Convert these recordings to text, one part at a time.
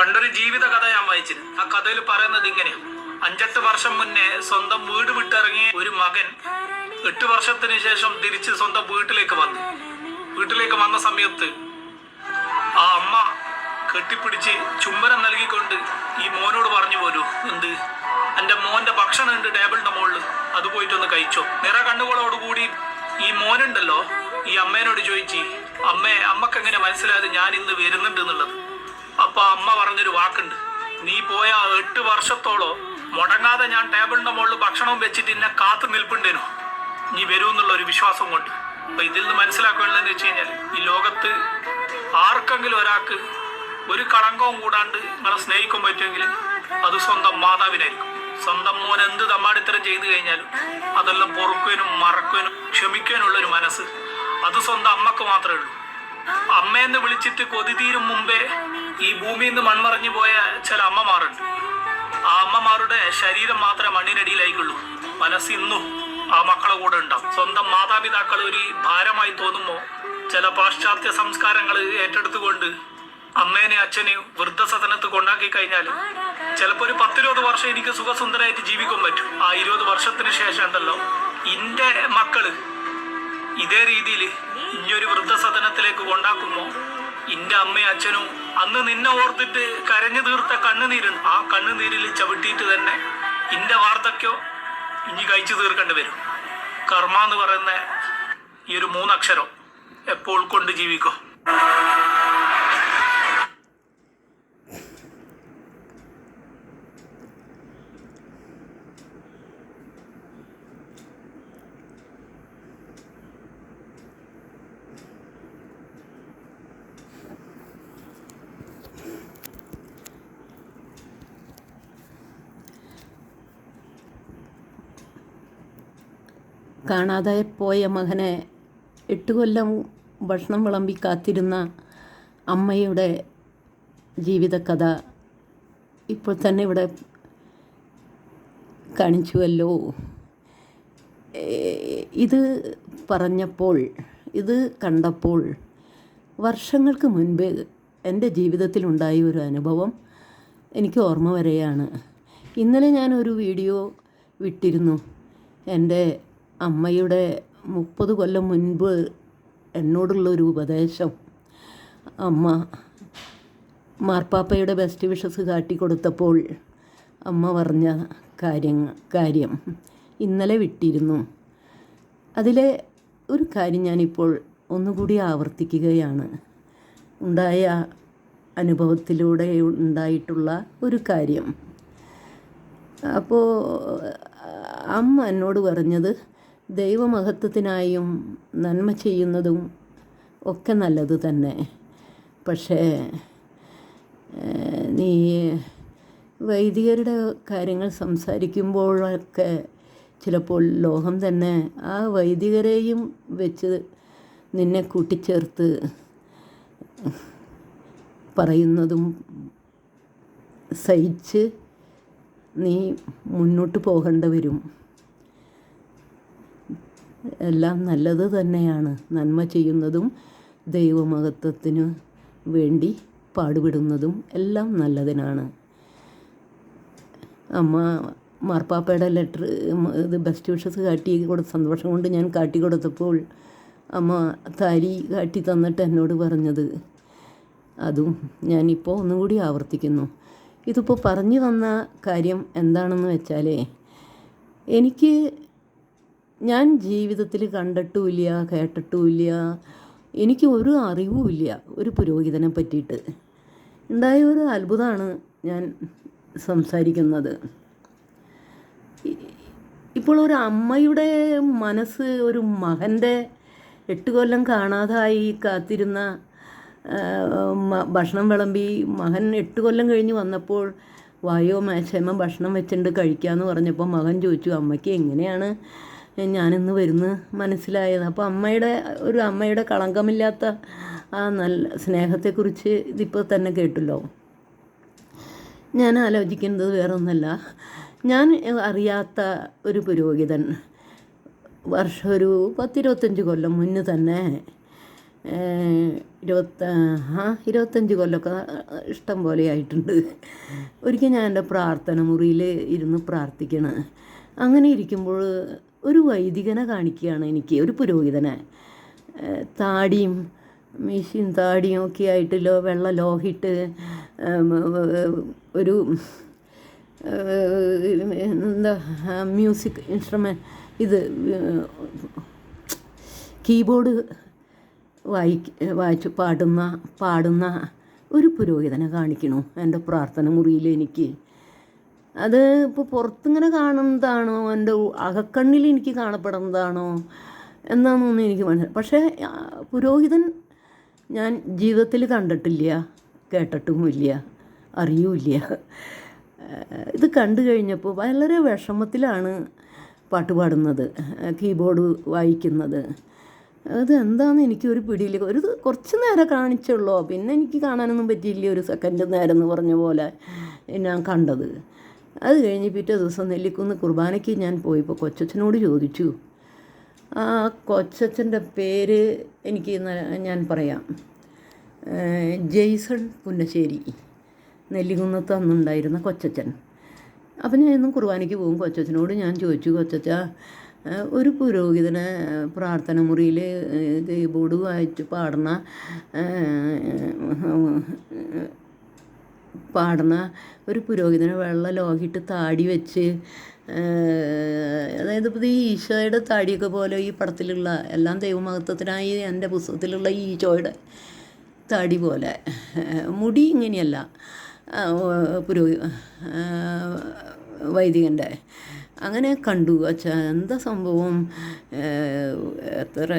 പണ്ടൊരു ജീവിത കഥ ഞാൻ വായിച്ചിരുന്നു. ആ കഥയിൽ പറയുന്നത് ഇങ്ങനെയാണ് അഞ്ചെട്ട് വർഷം മുന്നേ സ്വന്തം വീട് വിട്ടിറങ്ങിയ ഒരു മകൻ എട്ട് വർഷത്തിന് ശേഷം തിരിച്ച് സ്വന്തം വീട്ടിലേക്ക് വന്നു. വീട്ടിലേക്ക് വന്ന സമയത്ത് ആ അമ്മ കെട്ടിപ്പിടിച്ച് ചുംബനം നൽകിക്കൊണ്ട് ഈ മോനോട് പറഞ്ഞു പോരൂ എന്ത്? എന്റെ മോന്റെ ഭക്ഷണം ഉണ്ട് ടേബിളിന്റെ മുകളിൽ. അത് പോയിട്ടൊന്ന് കഴിച്ചോ. നിറ കണ്ണുകളോടുകൂടി ഈ മോനുണ്ടല്ലോ ഈ അമ്മേനോട് ചോദിച്ച് അമ്മേ അമ്മയ്ക്ക് എങ്ങനെ മനസ്സിലായത്? ഞാൻ ഇന്ന് വരുന്നുണ്ട് എന്നുള്ളത്. അപ്പൊ അമ്മ പറഞ്ഞൊരു വാക്കുണ്ട്. നീ പോയ എട്ട് വർഷത്തോളം മുടങ്ങാതെ ഞാൻ ടേബിളിന്റെ മുകളിൽ ഭക്ഷണവും വെച്ചിട്ട് എന്നെ കാത്തു നിൽപ്പുണ്ടേനോ? നീ വരൂ എന്നുള്ള ഒരു വിശ്വാസം കൊണ്ട്. അപ്പൊ ഇതിൽ നിന്ന് മനസ്സിലാക്കുകയുള്ളതെന്ന് വെച്ച് കഴിഞ്ഞാൽ ഈ ലോകത്ത് ആർക്കെങ്കിലും ഒരാൾക്ക് ഒരു കളങ്കവും കൂടാണ്ട് നിങ്ങളെ സ്നേഹിക്കാൻ പറ്റുമെങ്കിൽ അത് സ്വന്തം മാതാവിനായിരിക്കും. സ്വന്തം മോൻ എന്ത് തമ്മാടിത്തരം ചെയ്തു കഴിഞ്ഞാലും അതെല്ലാം പൊറുക്കുവാനും മറക്കുവാനും ക്ഷമിക്കാനുള്ള ഒരു മനസ്സ്. അത് സ്വന്തം അമ്മയ്ക്ക് മാത്രമേ ഉള്ളൂ. അമ്മയെന്ന് വിളിച്ചിട്ട് കൊതി തീരും മുമ്പേ ഈ ഭൂമിയിൽ നിന്ന് മൺമറഞ്ഞു പോയ ചില അമ്മമാരുണ്ട്. ആ അമ്മമാരുടെ ശരീരം മാത്രമേ മണ്ണിനടിയിലായിക്കുള്ളൂ. മനസ്സിന്നും ആ മക്കളെ കൂടെ ഉണ്ടാവും. സ്വന്തം മാതാപിതാക്കൾ ഒരു ഭാരമായി തോന്നുമോ ചില പാശ്ചാത്യ സംസ്കാരങ്ങൾ ഏറ്റെടുത്തുകൊണ്ട് അമ്മേനെ അച്ഛനെ വൃദ്ധസദനത്ത് കൊണ്ടാക്കി കഴിഞ്ഞാൽ ചിലപ്പോൾ ഒരു പത്തിരുപത് വർഷം എനിക്ക് സുഖസുന്ദരമായിട്ട് ജീവിക്കാൻ പറ്റും. ആ ഇരുപത് വർഷത്തിന് ശേഷം ഉണ്ടല്ലോ ഇന്റെ മക്കൾ ഇതേ രീതിയിൽ ഇനിയൊരു വൃദ്ധസദനത്തിലേക്ക് കൊണ്ടാക്കുമ്പോ ഇന്റെ അമ്മയും അച്ഛനും അന്ന് നിന്നെ ഓർത്തിട്ട് കരഞ്ഞു തീർത്ത കണ്ണുനീരുണ്ട് ആ കണ്ണുനീരിൽ ചവിട്ടിയിട്ട് തന്നെ ഇന്റെ വാർദ്ധക്യോ ഇനി കഴിച്ചു തീർക്കേണ്ടി വരും. കർമ്മ എന്ന് പറയുന്ന ഈ ഒരു മൂന്നക്ഷരം എപ്പോൾ കൊണ്ട് ജീവിക്കോ? കാണാതെ പോയ മകനെ എട്ട് കൊല്ലം ഭക്ഷണം വിളമ്പി കാത്തിരുന്ന അമ്മയുടെ ജീവിതകഥ ഇപ്പോൾ തന്നെ ഇവിടെ കാണിച്ചുവല്ലോ. ഇത് പറഞ്ഞപ്പോൾ ഇത് കണ്ടപ്പോൾ വർഷങ്ങൾക്ക് മുൻപ് എന്റെ ജീവിതത്തിലുണ്ടായ ഒരു അനുഭവം എനിക്ക് ഓർമ്മ വരെയാണ്. ഇന്നലെ ഞാനൊരു വീഡിയോ വിട്ടിരുന്നു. എന്റെ അമ്മയുടെ മുപ്പത് കൊല്ലം മുൻപ് എന്നോടുള്ളൊരു ഉപദേശം. അമ്മ മാർപ്പാപ്പയുടെ ബെസ്റ്റ് വിഷസ് കാട്ടിക്കൊടുത്തപ്പോൾ അമ്മ പറഞ്ഞ കാര്യങ്ങൾ കാര്യം ഇന്നലെ വിട്ടിരുന്നു. അതിലെ ഒരു കാര്യം ഞാനിപ്പോൾ ഒന്നുകൂടി ആവർത്തിക്കുകയാണ്. ഉണ്ടായ അനുഭവത്തിലൂടെ ഉണ്ടായിട്ടുള്ള ഒരു കാര്യം. അപ്പോൾ അമ്മ എന്നോട് പറഞ്ഞത് ദൈവമഹത്വത്തിനായും നന്മ ചെയ്യുന്നതും ഒക്കെ നല്ലത് തന്നെ. പക്ഷേ നീ വൈദികരുടെ കാര്യങ്ങൾ സംസാരിക്കുമ്പോഴൊക്കെ ചിലപ്പോൾ ലോകം തന്നെ ആ വൈദികരെയും വെച്ച് നിന്നെ കൂട്ടിച്ചേർത്ത് പറയുന്നതും സഹിച്ച് നീ മുന്നോട്ട് പോകേണ്ടി വരും. എല്ലാം നല്ലത് തന്നെയാണ്. നന്മ ചെയ്യുന്നതും ദൈവമഹത്വത്തിന് വേണ്ടി പാടുപെടുന്നതും എല്ലാം നല്ലതിനാണ്. അമ്മ മാർപ്പാപ്പയുടെ ലെറ്റർ ഇത് ബെസ്റ്റ് വിഷസ് കാട്ടി കൊടു സന്തോഷം കൊണ്ട് ഞാൻ കാട്ടി കൊടുത്തപ്പോൾ അമ്മ താരി കാട്ടി തന്നിട്ട് എന്നോട് പറഞ്ഞത്. അതും ഞാനിപ്പോൾ ഒന്നുകൂടി ആവർത്തിക്കുന്നു. ഇതിപ്പോൾ പറഞ്ഞു തന്ന കാര്യം എന്താണെന്ന് വെച്ചാലേ എനിക്ക് ഞാൻ ജീവിതത്തിൽ കണ്ടിട്ടുമില്ല കേട്ടിട്ടുമില്ല. എനിക്ക് ഒരു അറിവുമില്ല ഒരു പുരോഹിതനെ പറ്റിയിട്ട്. ഉണ്ടായ ഒരു അത്ഭുതമാണ് ഞാൻ സംസാരിക്കുന്നത്. ഇപ്പോൾ ഒരു അമ്മയുടെ മനസ്സ് ഒരു മകന്റെ എട്ട് കൊല്ലം കാണാതായി കാത്തിരുന്ന ഭക്ഷണം വിളമ്പി മകൻ എട്ട് കൊല്ലം കഴിഞ്ഞ് വന്നപ്പോൾ വായോ മേശമ ഭക്ഷണം വെച്ചിട്ടുണ്ട് കഴിക്കാമെന്ന് പറഞ്ഞപ്പോൾ മകൻ ചോദിച്ചു അമ്മയ്ക്ക് എങ്ങനെയാണ് ഞാനിന്ന് വരുന്ന മനസ്സിലായത്. അപ്പോൾ അമ്മയുടെ ഒരു അമ്മയുടെ കളങ്കമില്ലാത്ത ആ നല്ല സ്നേഹത്തെക്കുറിച്ച് ഇതിപ്പോൾ തന്നെ കേട്ടല്ലോ. ഞാൻ ആലോചിക്കുന്നത് വേറൊന്നല്ല. ഞാൻ അറിയാത്ത ഒരു പുരോഹിതൻ വർഷം ഒരു പത്തിരുപത്തഞ്ച് കൊല്ലം മുന്നേ തന്നെ ഇരുപത്ത ആ ഇരുപത്തഞ്ച് കൊല്ലമൊക്കെ ഇഷ്ടം പോലെ ആയിട്ടുണ്ട്. ഒരിക്കൽ ഞാൻ എന്റെ പ്രാർത്ഥന മുറിയിൽ ഇരുന്ന് പ്രാർത്ഥിക്കണം. അങ്ങനെ ഇരിക്കുമ്പോൾ ഒരു വൈദികനെ കാണിക്കുകയാണ് എനിക്ക് ഒരു പുരോഹിതനെ. താടിയും മീശയും താടിയും ഒക്കെ ആയിട്ടല്ലോ വെള്ള ലോഹിട്ട് ഒരു എന്താ മ്യൂസിക് ഇൻസ്ട്രുമെന്റ് ഇത് കീബോർഡ് വായി വായിച്ച് പാടുന്ന പാടുന്ന ഒരു പുരോഹിതനെ കാണിക്കണു എന്റെ പ്രാർത്ഥന മുറിയിൽ എനിക്ക്. അത് ഇപ്പോൾ പുറത്തിങ്ങനെ കാണുന്നതാണോ? എന്റെ അകക്കണ്ണിൽ എനിക്ക് കാണപ്പെടുന്നതാണോ? എന്നാണെന്നൊന്നും എനിക്ക് മനസ്സിലായി. പക്ഷേ പുരോഹിതൻ ഞാൻ ജീവിതത്തിൽ കണ്ടിട്ടില്ല കേട്ടിട്ടുമില്ല അറിയൂല്ല. ഇത് കണ്ടു കഴിഞ്ഞപ്പോൾ വളരെ വിഷമത്തിലാണ് പാട്ട് പാടുന്നത് കീബോർഡ് വായിക്കുന്നത്. അത് എന്താണെന്ന് എനിക്കൊരു പിടിയില്ല. ഒരു കുറച്ച് നേരം കാണിച്ചുള്ളൂ. പിന്നെ എനിക്ക് കാണാനൊന്നും പറ്റിയില്ല ഒരു സെക്കൻഡ് നേരം എന്ന് പറഞ്ഞ പോലെ ഞാൻ കണ്ടത്. അത് കഴിഞ്ഞ് പിറ്റേ ദിവസം നെല്ലിക്കുന്ന് കുർബാനയ്ക്ക് ഞാൻ പോയപ്പോൾ കൊച്ചച്ഛനോട് ചോദിച്ചു. ആ കൊച്ചച്ഛന്റെ പേര് എനിക്ക് ഞാൻ പറയാം. ജെയ്സൺ പുന്നശ്ശേരി. നെല്ലികുന്നത്ത് അന്നുണ്ടായിരുന്ന കൊച്ചച്ഛൻ. അപ്പം ഞാൻ ഇന്നും കുർബാനയ്ക്ക് പോകും. കൊച്ചച്ഛനോട് ഞാൻ ചോദിച്ചു കൊച്ചച്ച ഒരു പുരോഹിതന് പ്രാർത്ഥന മുറിയിൽ കീബോർഡ് വായിച്ച് പാടുന്ന പാടുന്ന ഒരു പുരോഹിതനെ വെള്ള ലോഹിട്ട് താടി വെച്ച് അതായത് ഇപ്പോൾ ഈ ഈശോയുടെ താടിയൊക്കെ പോലെ ഈ പടത്തിലുള്ള എല്ലാം ദൈവമഹത്വത്തിനായി എന്റെ പുസ്തകത്തിലുള്ള ഈ ഈശോയുടെ താടി പോലെ. മുടി ഇങ്ങനെയല്ല പുരോഹി വൈദികന്റെ. അങ്ങനെ കണ്ടു അച്ഛൻ എന്താ സംഭവം? എത്ര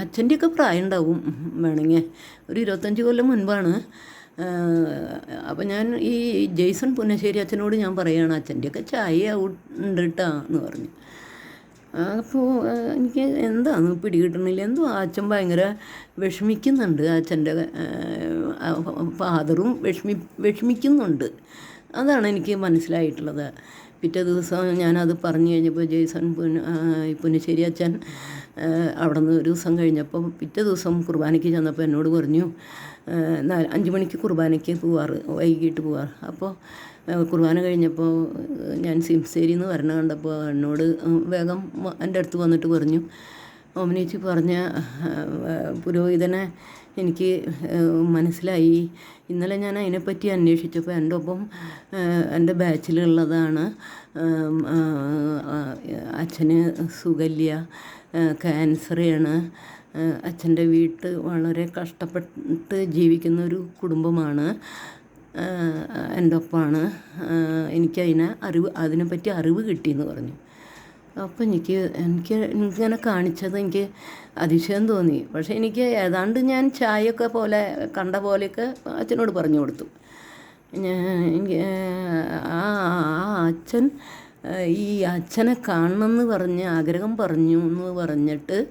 അച്ഛന്റെയൊക്കെ പ്രായം ഉണ്ടാവും വേണമെങ്കിൽ. ഒരു ഇരുപത്തഞ്ച് കൊല്ലം മുൻപാണ്. അപ്പം ഞാൻ ഈ ജെയ്സൺ പുന്നശ്ശേരി അച്ഛനോട് ഞാൻ പറയുകയാണ് അച്ഛന്റെയൊക്കെ ചായ ഉണ്ട് എന്ന് പറഞ്ഞു അപ്പോൾ എനിക്ക് എന്താണ് പിടികിട്ടണില്ല. എന്തോ അച്ഛൻ ഭയങ്കര വിഷമിക്കുന്നുണ്ട്. അച്ഛന്റെ ഫാദറും വിഷമി വിഷമിക്കുന്നുണ്ട്. അതാണ് എനിക്ക് മനസ്സിലായിട്ടുള്ളത്. പിറ്റേ ദിവസം ഞാനത് പറഞ്ഞു കഴിഞ്ഞപ്പോൾ ജെയ്സൺ പുന പുനശ്ശേരി അച്ഛൻ അവിടെ നിന്ന് ഒരു ദിവസം കഴിഞ്ഞപ്പോൾ പിറ്റേ ദിവസം കുർബാനയ്ക്ക് ചെന്നപ്പോൾ എന്നോട് പറഞ്ഞു നാല് അഞ്ച് മണിക്ക് കുർബാനയ്ക്ക് പോവാറ് വൈകിട്ട് പോവാറ്. അപ്പോൾ കുർബാന കഴിഞ്ഞപ്പോൾ ഞാൻ സിംസേരിയിൽ നിന്ന് വരണ കണ്ടപ്പോൾ എന്നോട് വേഗം എന്റെ അടുത്ത് വന്നിട്ട് പറഞ്ഞു ഓമനേച്ചി പറഞ്ഞ പുരോഹിതനെ എനിക്ക് മനസ്സിലായി. ഇന്നലെ ഞാൻ അതിനെപ്പറ്റി അന്വേഷിച്ചപ്പോൾ എന്റെ ഒപ്പം എന്റെ ബാച്ചിലുള്ളതാണ് അച്ഛന് സുഖല്യ ക്യാൻസറാണ് അച്ഛന്റെ വീട്ട് വളരെ കഷ്ടപ്പെട്ട് ജീവിക്കുന്ന ഒരു കുടുംബമാണ്. എന്റെ ഒപ്പമാണ് എനിക്കതിനെ അറിവ് അതിനെപ്പറ്റി അറിവ് കിട്ടിയെന്ന് പറഞ്ഞു. അപ്പോൾ എനിക്ക് എനിക്ക് ഇങ്ങനെ കാണിച്ചത് എനിക്ക് അതിശയം തോന്നി. പക്ഷേ എനിക്ക് ഏതാണ്ട് ഞാൻ ചായയൊക്കെ പോലെ കണ്ട പോലെയൊക്കെ അച്ഛനോട് പറഞ്ഞു കൊടുത്തു. എനിക്ക് ആ അച്ഛൻ ഈ അച്ഛനെ കാണണമെന്ന് പറഞ്ഞ് ആഗ്രഹം പറഞ്ഞു എന്ന് പറഞ്ഞിട്ട്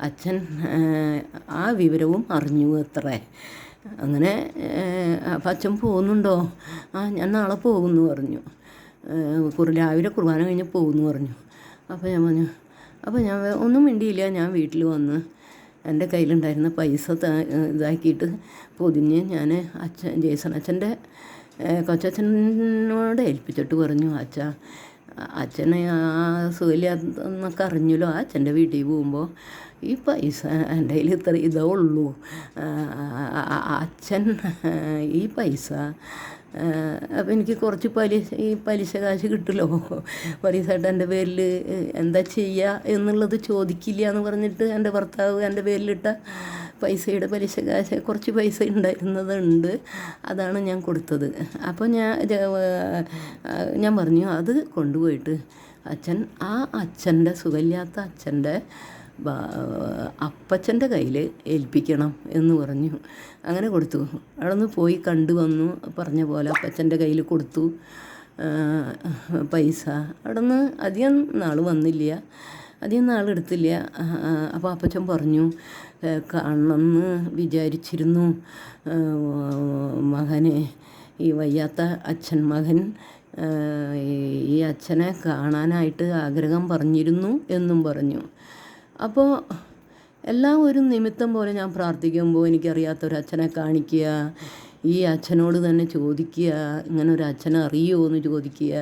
അച്ഛൻ ആ വിവരവും അറിഞ്ഞു അത്രേ. അങ്ങനെ അപ്പം അച്ഛൻ പോകുന്നുണ്ടോ? ആ ഞാൻ നാളെ പോകുമെന്ന് പറഞ്ഞു. രാവിലെ കുർബാന കഴിഞ്ഞ് പോകുമെന്ന് പറഞ്ഞു. അപ്പോൾ ഞാൻ പറഞ്ഞു അപ്പോൾ ഞാൻ ഒന്നും മിണ്ടിയില്ല ഞാൻ വീട്ടിൽ വന്ന് എന്റെ കയ്യിലുണ്ടായിരുന്ന പൈസ ഇതാക്കിയിട്ട് പൊതിഞ്ഞ് ഞാൻ അച്ഛൻ ജേസൺ അച്ഛന്റെ കൊച്ചച്ഛനോട് ഏൽപ്പിച്ചിട്ട് പറഞ്ഞു അച്ഛ അച്ഛനെ ആ സുഖമില്ലാന്നൊക്കെ അറിഞ്ഞല്ലോ. ആ അച്ഛന്റെ വീട്ടിൽ പോകുമ്പോൾ ഈ പൈസ എന്റെ കയ്യിൽ ഇത്ര ഇതേ ഉള്ളൂ. അച്ഛൻ ഈ പൈസ അപ്പം എനിക്ക് കുറച്ച് പലിശ ഈ പലിശ കാശ് കിട്ടുമല്ലോ. പലിശയായിട്ട് എന്റെ പേരിൽ എന്താ ചെയ്യുക എന്നുള്ളത് ചോദിക്കില്ല എന്ന് പറഞ്ഞിട്ട് എന്റെ ഭർത്താവ് എന്റെ പേരിലിട്ട പൈസയുടെ പലിശ കാശ് കുറച്ച് പൈസ ഉണ്ടായിരുന്നതുണ്ട്. അതാണ് ഞാൻ കൊടുത്തത്. അപ്പോൾ ഞാൻ ഞാൻ പറഞ്ഞു അത് കൊണ്ടുപോയിട്ട് അച്ഛൻ ആ അച്ഛന്റെ സുഖമില്ലാത്ത അച്ഛന്റെ അപ്പച്ചന്റെ കയ്യിൽ ഏൽപ്പിക്കണം എന്ന് പറഞ്ഞു. അങ്ങനെ കൊടുത്തു. അവിടെ നിന്ന് പോയി കണ്ടു വന്നു. പറഞ്ഞ പോലെ അപ്പച്ചന്റെ കയ്യിൽ കൊടുത്തു. പൈസ. അവിടെ നിന്ന് അധികം നാൾ വന്നില്ല. അധികം നാളെടുത്തില്ല അപ്പോൾ അപ്പച്ചൻ പറഞ്ഞു "ഏ, കാണണമെന്ന് വിചാരിച്ചിരുന്നു. മകനെ ഈ വയ്യാത്ത അച്ഛൻ മകൻ ഈ അച്ഛനെ കാണാനായിട്ട് ആഗ്രഹം പറഞ്ഞിരുന്നു എന്നും പറഞ്ഞു. അപ്പോൾ എല്ലാം ഒരു നിമിത്തം പോലെ ഞാൻ പ്രാർത്ഥിക്കുമ്പോൾ എനിക്കറിയാത്ത ഒരു അച്ഛനെ കാണിക്കുക ഈ അച്ഛനോട് തന്നെ ചോദിക്കുക ഇങ്ങനെ ഒരു അച്ഛനെ അറിയുമോ എന്ന് ചോദിക്കുക.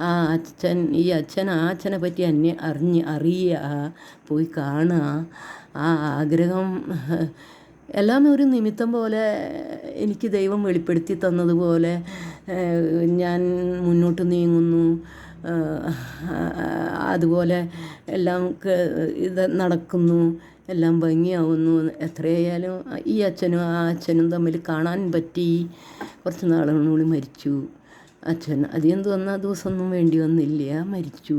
ആ അച്ഛൻ ഈ അച്ഛൻ ആ അച്ഛനെ പറ്റി അന്യ അറിഞ്ഞ് അറിയുക പോയി കാണുക. ആ ആഗ്രഹം എല്ലാം ഒരു നിമിത്തം പോലെ എനിക്ക് ദൈവം വെളിപ്പെടുത്തി തന്നതുപോലെ ഞാൻ മുന്നോട്ട് നീങ്ങുന്നു. അതുപോലെ എല്ലാം ഇത് നടക്കുന്നു. എല്ലാം ഭംഗിയാവുന്നു. എത്രയായാലും ഈ അച്ഛനും ആ അച്ഛനും തമ്മിൽ കാണാൻ പറ്റി. കുറച്ച് നാളുകളിൽ മരിച്ചു. അച്ഛൻ അധികം തോന്നുന്ന ദിവസമൊന്നും വേണ്ടി വന്നില്ല. മരിച്ചു.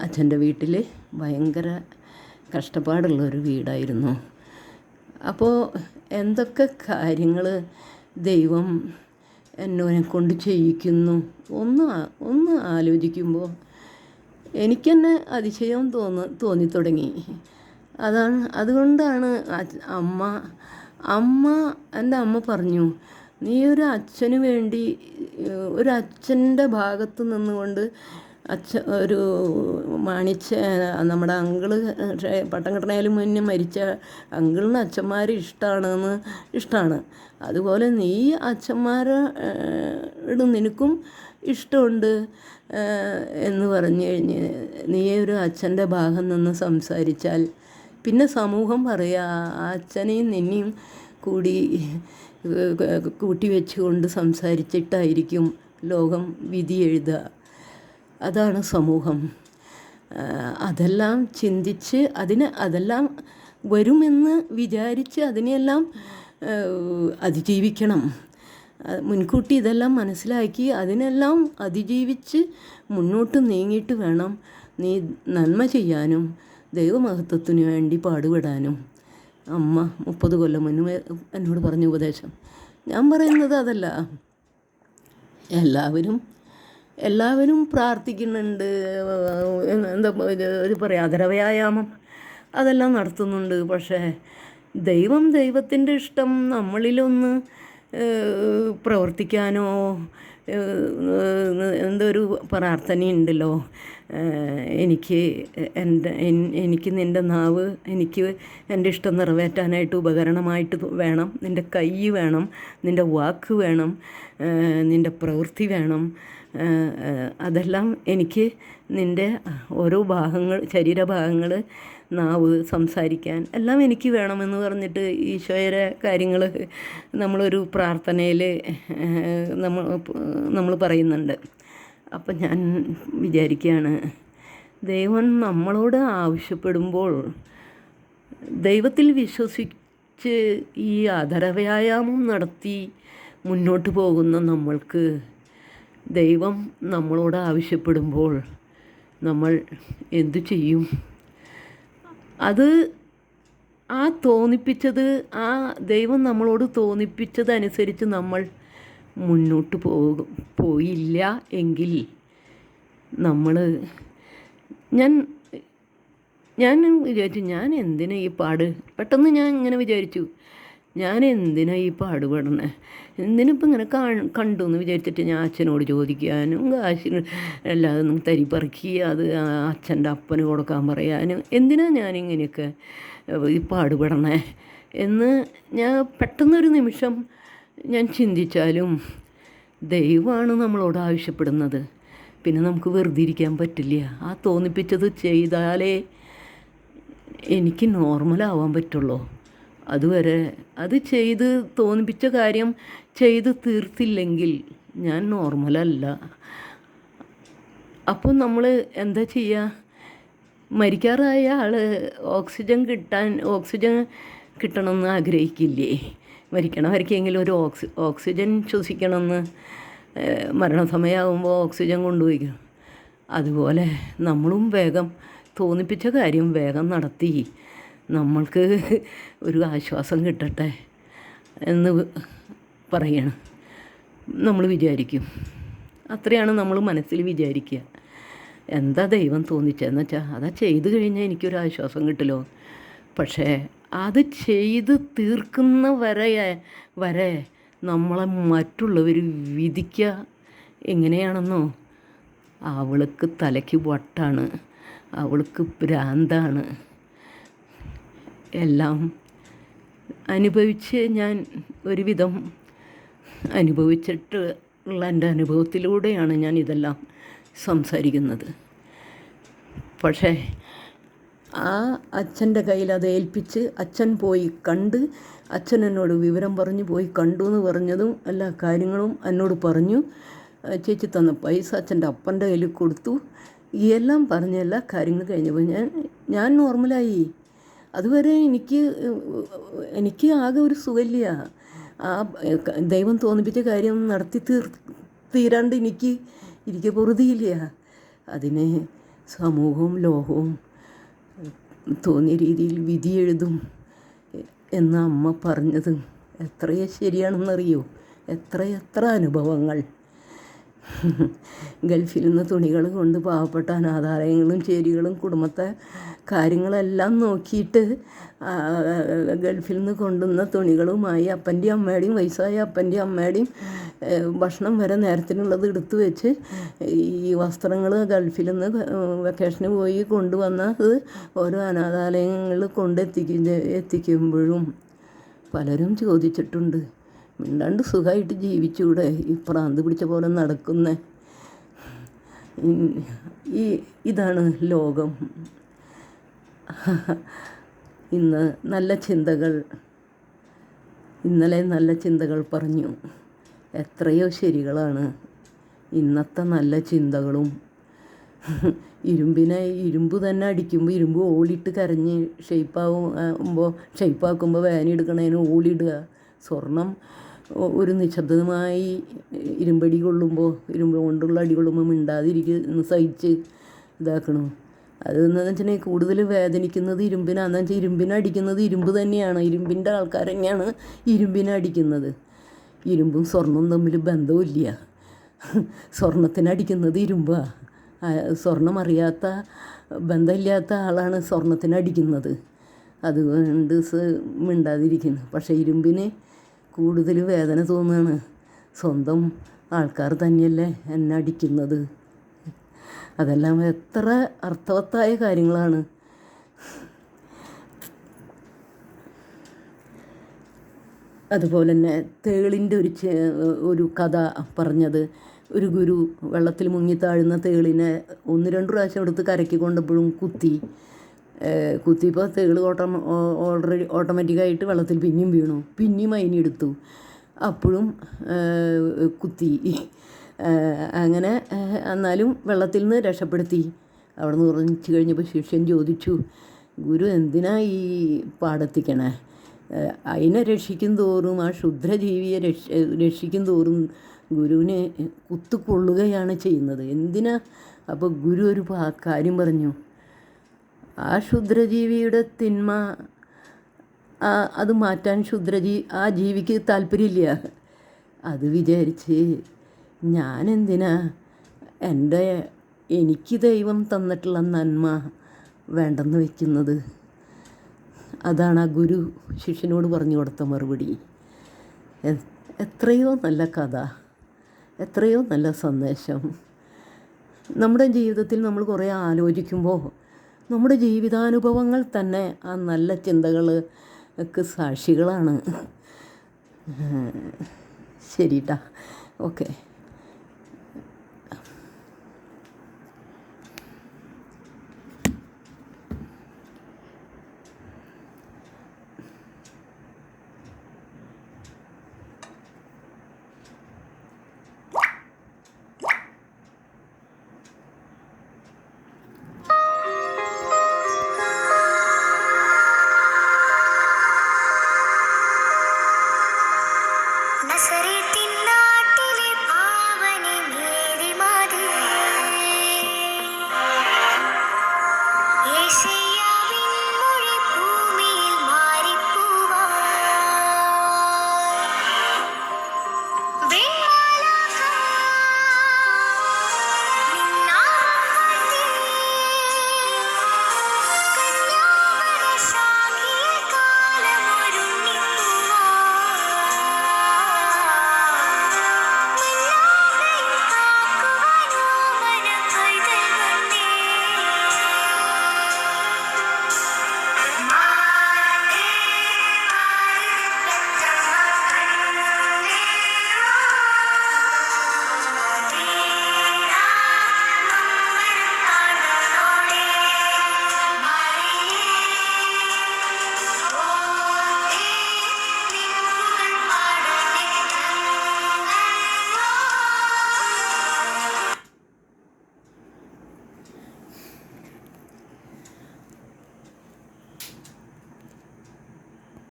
അച്ഛന്റെ വീട്ടിൽ ഭയങ്കര കഷ്ടപ്പാടുള്ള ഒരു വീടായിരുന്നു. അപ്പോൾ എന്തൊക്കെ കാര്യങ്ങൾ ദൈവം എന്നെ കൊണ്ട് ചെയ്യിക്കുന്നു? ഒന്ന് ഒന്ന് ആലോചിക്കുമ്പോൾ എനിക്കെന്നെ അതിശയം തോന്നി തോന്നിത്തുടങ്ങി. അതാണ് അതുകൊണ്ടാണ് അമ്മ അമ്മ എന്റെ അമ്മ പറഞ്ഞു നീ ഒരു അച്ഛന് വേണ്ടി ഒരു അച്ഛന്റെ ഭാഗത്ത് നിന്നുകൊണ്ട് അച്ഛ ഒരു മാണിച്ച നമ്മുടെ അങ്കിൾ പട്ടംഘടനയിലും മുന്നേ മരിച്ച അങ്കിളിന് അച്ഛന്മാർ ഇഷ്ടമാണെന്ന് ഇഷ്ടമാണ് അതുപോലെ നീ അച്ഛന്മാരുടെ നിനക്കും ഇഷ്ടമുണ്ട് എന്ന് പറഞ്ഞു കഴിഞ്ഞ് നീ ഒരു അച്ഛന്റെ ഭാഗം നിന്ന് സംസാരിച്ചാൽ പിന്നെ സമൂഹം പറയുക അച്ഛനെയും നിന്നെയും കൂടി കൂട്ടി വെച്ചുകൊണ്ട് സംസാരിച്ചിട്ടായിരിക്കും ലോകം വിധി എഴുതുക. അതാണ് സമൂഹം. അതെല്ലാം ചിന്തിച്ച് അതിന് അതെല്ലാം വരുമെന്ന് വിചാരിച്ച് അതിനെയെല്ലാം അതിജീവിക്കണം. മുൻകൂട്ടി ഇതെല്ലാം മനസ്സിലാക്കി അതിനെല്ലാം അതിജീവിച്ച് മുന്നോട്ട് നീങ്ങിയിട്ട് വേണം നീ നന്മ ചെയ്യാനും. ദൈവമഹത്വത്തിനു വേണ്ടി പാടുപെടാനും. അമ്മ മുപ്പത് കൊല്ലം മുന്നേ എന്നോട് പറഞ്ഞ ഉപദേശം. ഞാൻ പറയുന്നത് അതല്ല. എല്ലാവരും എല്ലാവരും പ്രാർത്ഥിക്കുന്നുണ്ട്. എന്താ ഒരു പറയാ അതരവ്യായാമം അതെല്ലാം നടത്തുന്നുണ്ട്. പക്ഷേ ദൈവം ദൈവത്തിന്റെ ഇഷ്ടം നമ്മളിലൊന്ന് പ്രവർത്തിക്കാനോ എന്തൊരു പ്രാർത്ഥനയുണ്ടല്ലോ. എനിക്ക് എന്റെ എനിക്ക് നിന്റെ നാവ് എനിക്ക് എന്റെ ഇഷ്ടം നിറവേറ്റാനായിട്ട് ഉപകരണമായിട്ട് വേണം. നിന്റെ കൈ വേണം നിന്റെ വാക്ക് വേണം നിന്റെ പ്രവൃത്തി വേണം. അതെല്ലാം എനിക്ക് നിന്റെ ഓരോ ഭാഗങ്ങൾ ശരീരഭാഗങ്ങൾ നാവ് സംസാരിക്കാൻ എല്ലാം എനിക്ക് വേണമെന്ന് പറഞ്ഞിട്ട് ഈശോയുടെ കാര്യങ്ങൾ നമ്മളൊരു പ്രാർത്ഥനയിൽ നമ്മൾ നമ്മൾ പറയുന്നുണ്ട്. അപ്പം ഞാൻ വിചാരിക്കുകയാണ് ദൈവം നമ്മളോട് ആവശ്യപ്പെടുമ്പോൾ ദൈവത്തിൽ വിശ്വസിച്ച് ഈ അധരവ്യായാമം നടത്തി മുന്നോട്ട് പോകുന്ന നമ്മൾക്ക് ദൈവം നമ്മളോട് ആവശ്യപ്പെടുമ്പോൾ നമ്മൾ എന്തു ചെയ്യും? അത് ആ തോന്നിപ്പിച്ചത് ആ ദൈവം നമ്മളോട് തോന്നിപ്പിച്ചതനുസരിച്ച് നമ്മൾ മുന്നോട്ട് പോകും പോയില്ല എങ്കിൽ നമ്മൾ ഞാൻ ഞാൻ വിചാരിച്ചു ഞാൻ എന്തിനാ ഈ പാട്? പെട്ടെന്ന് ഞാൻ ഇങ്ങനെ വിചാരിച്ചു ഞാൻ എന്തിനാ ഈ പാട് പാടുപെടണേ എന്തിനിപ്പോൾ ഇങ്ങനെ കാ കണ്ടു എന്ന് വിചാരിച്ചിട്ട് ഞാൻ അച്ഛനോട് ചോദിക്കാനും കാശിന് അല്ലാതെ ഒന്നും തരി പറക്കി അത് അച്ഛന്റെ അപ്പന് കൊടുക്കാൻ പറയാനും എന്തിനാ ഞാനിങ്ങനെയൊക്കെ ഈ പാടുപെടണേ എന്ന് ഞാൻ പെട്ടെന്നൊരു നിമിഷം ഞാൻ ചിന്തിച്ചാലും ദൈവമാണ് നമ്മളോട് ആവശ്യപ്പെടുന്നത്. പിന്നെ നമുക്ക് വെറുതെ ഇരിക്കാൻ പറ്റില്ല. ആ തോന്നിപ്പിച്ചത് ചെയ്താലേ എനിക്ക് നോർമലാവാൻ പറ്റുള്ളൂ. അതുവരെ അത് ചെയ്ത് തോന്നിപ്പിച്ച കാര്യം ചെയ്ത് തീർത്തില്ലെങ്കിൽ ഞാൻ നോർമലല്ല അപ്പോൾ നമ്മൾ എന്താ ചെയ്യുക മരിക്കാറായ ആൾ ഓക്സിജൻ കിട്ടാൻ ഓക്സിജൻ കിട്ടണമെന്ന് ആഗ്രഹിക്കില്ലേ? മരിക്കണമായിരിക്കെങ്കിലും ഒരു ഓക്സി ഓക്സിജൻ ശ്വസിക്കണമെന്ന് മരണസമയമാകുമ്പോൾ ഓക്സിജൻ കൊണ്ടുപോയിക്കണം അതുപോലെ നമ്മളും വേഗം തോന്നിപ്പിച്ച കാര്യം വേഗം നടത്തി. നമ്മൾക്ക് ഒരു ആശ്വാസം കിട്ടട്ടെ എന്ന് പറയണം. നമ്മൾ വിചാരിക്കും. അത്രയാണ് നമ്മൾ മനസ്സിൽ വിചാരിക്കുക. എന്താ ദൈവം തോന്നിച്ചതെന്ന് വെച്ചാൽ അതാ ചെയ്തു കഴിഞ്ഞാൽ എനിക്കൊരു ആശ്വാസം കിട്ടലോ. പക്ഷേ അത് ചെയ്ത് തീർക്കുന്ന വരെ വരെ നമ്മളെ മറ്റുള്ളവർ വിധിക്കുക എങ്ങനെയാണെന്നോ അവൾക്ക് തലയ്ക്ക് വട്ടാണ് അവൾക്ക് ഭ്രാന്താണ്. എല്ലാം അനുഭവിച്ച് ഞാൻ ഒരുവിധം അനുഭവിച്ചിട്ട് ഉള്ള എന്റെ അനുഭവത്തിലൂടെയാണ് ഞാൻ ഇതെല്ലാം സംസാരിക്കുന്നത്. പക്ഷേ ആ അച്ഛന്റെ കയ്യിൽ അത് ഏൽപ്പിച്ച് അച്ഛൻ പോയി കണ്ട് അച്ഛൻ എന്നോട് വിവരം പറഞ്ഞു പോയി കണ്ടു എന്ന് പറഞ്ഞതും എല്ലാ കാര്യങ്ങളും എന്നോട് പറഞ്ഞു. ചേച്ചി തന്ന പൈസ അച്ഛന്റെ അപ്പന്റെ കയ്യിൽ കൊടുത്തു. എല്ലാം പറഞ്ഞ എല്ലാ കാര്യങ്ങളും കഴിഞ്ഞപ്പോൾ ഞാൻ ഞാൻ നോർമലായി. അതുവരെ എനിക്ക് എനിക്ക് ആകെ ഒരു സുഖമില്ല. ആ ദൈവം തോന്നിപ്പിച്ച കാര്യം നടത്തി തീർ തീരാണ്ട് എനിക്ക് എനിക്ക് പൊറുതിയില്ല. അതിനെ സമൂഹവും ലോകവും തോന്നിയ രീതിയിൽ വിധി എഴുതും എന്ന അമ്മ പറഞ്ഞത്. എത്രയോ ശരിയാണെന്നറിയോ? എത്രയെത്ര എത്ര അനുഭവങ്ങൾ. ഗൾഫിൽ നിന്ന് തുണികൾ കൊണ്ട് പാവപ്പെട്ട അനാഥാലയങ്ങളും ചേരികളും കുടുംബത്തെ കാര്യങ്ങളെല്ലാം നോക്കിയിട്ട് ഗൾഫിൽ നിന്ന് കൊണ്ടുവന്ന തുണികളുമായി അപ്പന്റെയും അമ്മയുടെയും വയസ്സായ അപ്പന്റെയും അമ്മയുടെയും ഭക്ഷണം വരെ നേരത്തിനുള്ളത് എടുത്തു വെച്ച് ഈ വസ്ത്രങ്ങൾ ഗൾഫിൽ നിന്ന് വെക്കേഷന് പോയി കൊണ്ടുവന്നത് ഓരോ അനാഥാലയങ്ങളിൽ കൊണ്ടെത്തിക്കും എത്തിക്കുമ്പോഴും പലരും ചോദിച്ചിട്ടുണ്ട്. മിണ്ടാണ്ട് സുഖമായിട്ട് ജീവിച്ചൂടെ? ഈ പ്രാന്ത് പിടിച്ച പോലെ നടക്കുന്ന. ഈ ഇതാണ് ലോകം. ഇന്ന് നല്ല ചിന്തകൾ. ഇന്നലെ നല്ല ചിന്തകൾ പറഞ്ഞു. എത്രയോ ശരികളാണ്. ഇന്നത്തെ നല്ല ചിന്തകളും. ഇരുമ്പിനെ ഇരുമ്പ് തന്നെ അടിക്കുമ്പോൾ ഇരുമ്പ് ഓളിയിട്ട് കരഞ്ഞ് ഷെയ്പ്പാകുമ്പോൾ ഷെയ്പ്പാക്കുമ്പോൾ വേനെടുക്കണതിന് ഓളിയിടുക. സ്വർണം ഒരു നിശബ്ദമായി ഇരുമ്പടി കൊള്ളുമ്പോൾ ഇരുമ്പ് കൊണ്ടുള്ള അടി കൊള്ളുമ്പോൾ മിണ്ടാതിരിക്കുന്ന സഹിച്ച് ഇതാക്കണം. അതെന്ന് വെച്ചിട്ടുണ്ടെങ്കിൽ കൂടുതൽ വേദനിക്കുന്നത് ഇരുമ്പിനാന്ന് വെച്ചാൽ ഇരുമ്പിനെ അടിക്കുന്നത് ഇരുമ്പ് തന്നെയാണ്. ഇരുമ്പിന്റെ ആൾക്കാർ തന്നെയാണ് ഇരുമ്പിനെ അടിക്കുന്നത്. ഇരുമ്പും സ്വർണവും തമ്മിൽ ബന്ധമില്ല സ്വർണത്തിനടിക്കുന്നത് ഇരുമ്പാണ് സ്വർണം അറിയാത്ത ബന്ധമില്ലാത്ത ആളാണ് സ്വർണത്തിന് അടിക്കുന്നത്. അതുകൊണ്ട് മിണ്ടാതിരിക്കുന്നത് മിണ്ടാതിരിക്കുന്നു. പക്ഷേ ഇരുമ്പിന് കൂടുതൽ വേദന തോന്നുകയാണ്. സ്വന്തം ആൾക്കാർ തന്നെയല്ലേ എന്നെ അടിക്കുന്നത്. അതെല്ലാം എത്ര അർത്ഥവത്തായ കാര്യങ്ങളാണ്. അതുപോലെ തന്നെ തേളിന്റെ ഒരു ഒരു കഥ പറഞ്ഞത്. ഒരു ഗുരു വെള്ളത്തിൽ മുങ്ങി താഴുന്ന തേളിനെ ഒന്ന് രണ്ട് പ്രാവശ്യം എടുത്ത് കരയ്ക്ക് കൊണ്ടപ്പോഴും കുത്തി. കുത്തിയപ്പോൾ തേൾ ഓട്ടം ഓൾറെഡി ഓട്ടോമാറ്റിക്കായിട്ട് വെള്ളത്തിൽ പിന്നെയും വീണു. പിന്നെയും അതിനെടുത്തു അപ്പോഴും കുത്തി. അങ്ങനെ എന്നാലും വെള്ളത്തിൽ നിന്ന് രക്ഷപ്പെടുത്തി. അവിടെ നിന്ന് ഉറങ്ങിച്ച് കഴിഞ്ഞപ്പോൾ ശിഷ്യൻ ചോദിച്ചു ഗുരു എന്തിനാ ഈ പാടത്തിക്കണേ? അതിനെ രക്ഷിക്കും തോറും ആ ക്ഷുദ്രജീവിയെ രക്ഷ രക്ഷിക്കും തോറും ഗുരുവിനെ കുത്തുകൊള്ളുകയാണ് ചെയ്യുന്നത്. എന്തിനാ? അപ്പോൾ ഗുരു ഒരു കാര്യം പറഞ്ഞു. ആ ക്ഷുദ്രജീവിയുടെ തിന്മ അത് മാറ്റാൻ ക്ഷുദ്രജീ ആ ജീവിക്ക് താല്പര്യമില്ല. അത് വിചാരിച്ച് ഞാൻ എന്തിനാ എന്റെ എനിക്ക് ദൈവം തന്നിട്ടുള്ള നന്മ വേണ്ടെന്ന് വയ്ക്കുന്നത് അതാണ് ആ ഗുരു ശിഷ്യനോട് പറഞ്ഞു കൊടുത്ത മറുപടി. എത്രയോ നല്ല കഥ എത്രയോ നല്ല സന്ദേശം. നമ്മുടെ ജീവിതത്തിൽ നമ്മൾ കുറേ ആലോചിക്കുമ്പോൾ നമ്മുടെ ജീവിതാനുഭവങ്ങൾ തന്നെ ആ നല്ല ചിന്തകൾക്ക് സാക്ഷികളാണ്. ശരിട്ടാ. ഓക്കെ.